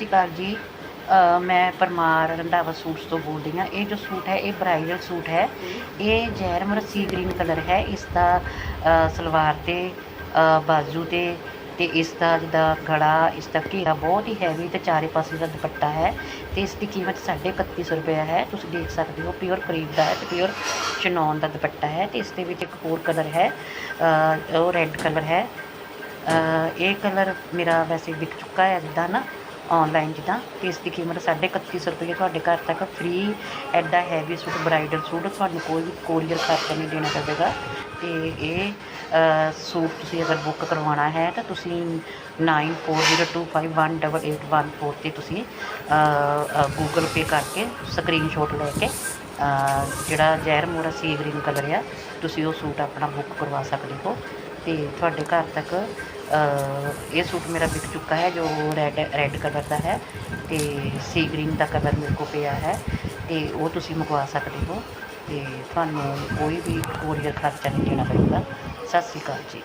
ਸ਼੍ਰੀ ਅਕਾਲ ਜੀ। ਮੈਂ ਪਰਮਾਰ ਰੰਧਾਵਾ ਸੂਟਸ ਤੋਂ ਬੋਲਦੀ ਹਾਂ। ਇਹ ਜੋ ਸੂਟ ਹੈ, ਇਹ ਬ੍ਰਾਈਡਲ ਸੂਟ ਹੈ। ਇਹ ਜ਼ਹਿਰ ਸੀ ਗ੍ਰੀਨ ਕਲਰ ਹੈ। ਇਸ ਦਾ ਸਲਵਾਰ ਤੇ ਬਾਜ਼ੂ ਤੇ ਤੇ ਇਸ ਦਾ ਜਿੱਦਾਂ ਗਲਾ, ਇਸ ਦਾ ਘੇਰਾ ਬਹੁਤ ਹੀ ਹੈਵੀ ਤੇ ਚਾਰੇ ਪਾਸੇ ਦਾ ਦੁਪੱਟਾ ਹੈ ਤੇ ਇਸ ਦੀ ਕੀਮਤ 3150 ਰੁਪਏ ਹੈ। ਤੁਸੀਂ ਦੇਖ ਸਕਦੇ ਹੋ ਪਿਓਰ ਕਰੀਬ ਦਾ ਹੈ ਤੇ ਪਿਓਰ ਚਨੌਨ ਦਾ ਦੁਪੱਟਾ ਹੈ ਤੇ ਇਸ ਦੇ ਵਿੱਚ ਇੱਕ ਹੋਰ ਕਲਰ ਹੈ ਉਹ ਰੈੱਡ ਕਲਰ ਹੈ। ਇਹ ਕਲਰ ਮੇਰਾ ਵੈਸੇ ਵਿਕ ਚੁੱਕਾ ਹੈ ਜਿੱਦਾਂ ਨਾ। ਆਨਲਾਈਨ ਜਿੱਦਾਂ, ਤੇ ਇਸ ਦੀ ਕੀਮਤ 3150 ਰੁਪਏ ਤੁਹਾਡੇ ਘਰ ਤੱਕ ਫ੍ਰੀ ਐਡਾ ਹੈਵੀ ਸੂਟ ਬ੍ਰਾਈਡਲ ਸੂਟ ਤੁਹਾਨੂੰ ਕੋਈ ਵੀ ਕੋਰੀਅਰ ਖਰਚਾ ਨਹੀਂ ਦੇਣਾ ਪਵੇਗਾ ਤੇ ਇਹ ਸੂਟ ਤੁਸੀਂ ਅਗਰ ਬੁੱਕ ਕਰਵਾਉਣਾ ਹੈ ਤਾਂ ਤੁਸੀਂ 9402518814 ਤੇ ਤੁਸੀਂ ਗੂਗਲ ਪੇ ਕਰਕੇ ਸਕਰੀਨਸ਼ਾਟ ਲੈ ਕੇ ਜਿਹੜਾ ਜ਼ਹਿਰ ਮੋੜਾ ਸੀ ਗ੍ਰੀਨ ਕਲਰ ਆ, ਤੁਸੀਂ ਉਹ ਸੂਟ ਆਪਣਾ ਬੁੱਕ ਕਰਵਾ ਸਕਦੇ ਹੋ। ਤੇ ਤੁਹਾਡੇ ਘਰ ਤੱਕ ਇਹ ਸੂਟ ਮੇਰਾ ਵਿਕ ਚੁੱਕਾ ਹੈ, ਜੋ ਰੈਡ ਰੈੱਡ ਕਲਰ ਦਾ ਹੈ ਤੇ ਸੀ ਗ੍ਰੀਨ ਦਾ ਕਲਰ ਮੇਰੇ ਕੋਲ ਪਿਆ ਹੈ ਤੇ ਉਹ ਤੁਸੀਂ ਮੰਗਵਾ ਸਕਦੇ ਹੋ ਤੇ ਤੁਹਾਨੂੰ ਕੋਈ ਵੀ ਕੋਰੀਅਰ ਖਰਚਾ ਨਹੀਂ ਦੇਣਾ ਪਵੇਗਾ ਸਤਿ ਸ਼੍ਰੀ ਅਕਾਲ ਜੀ।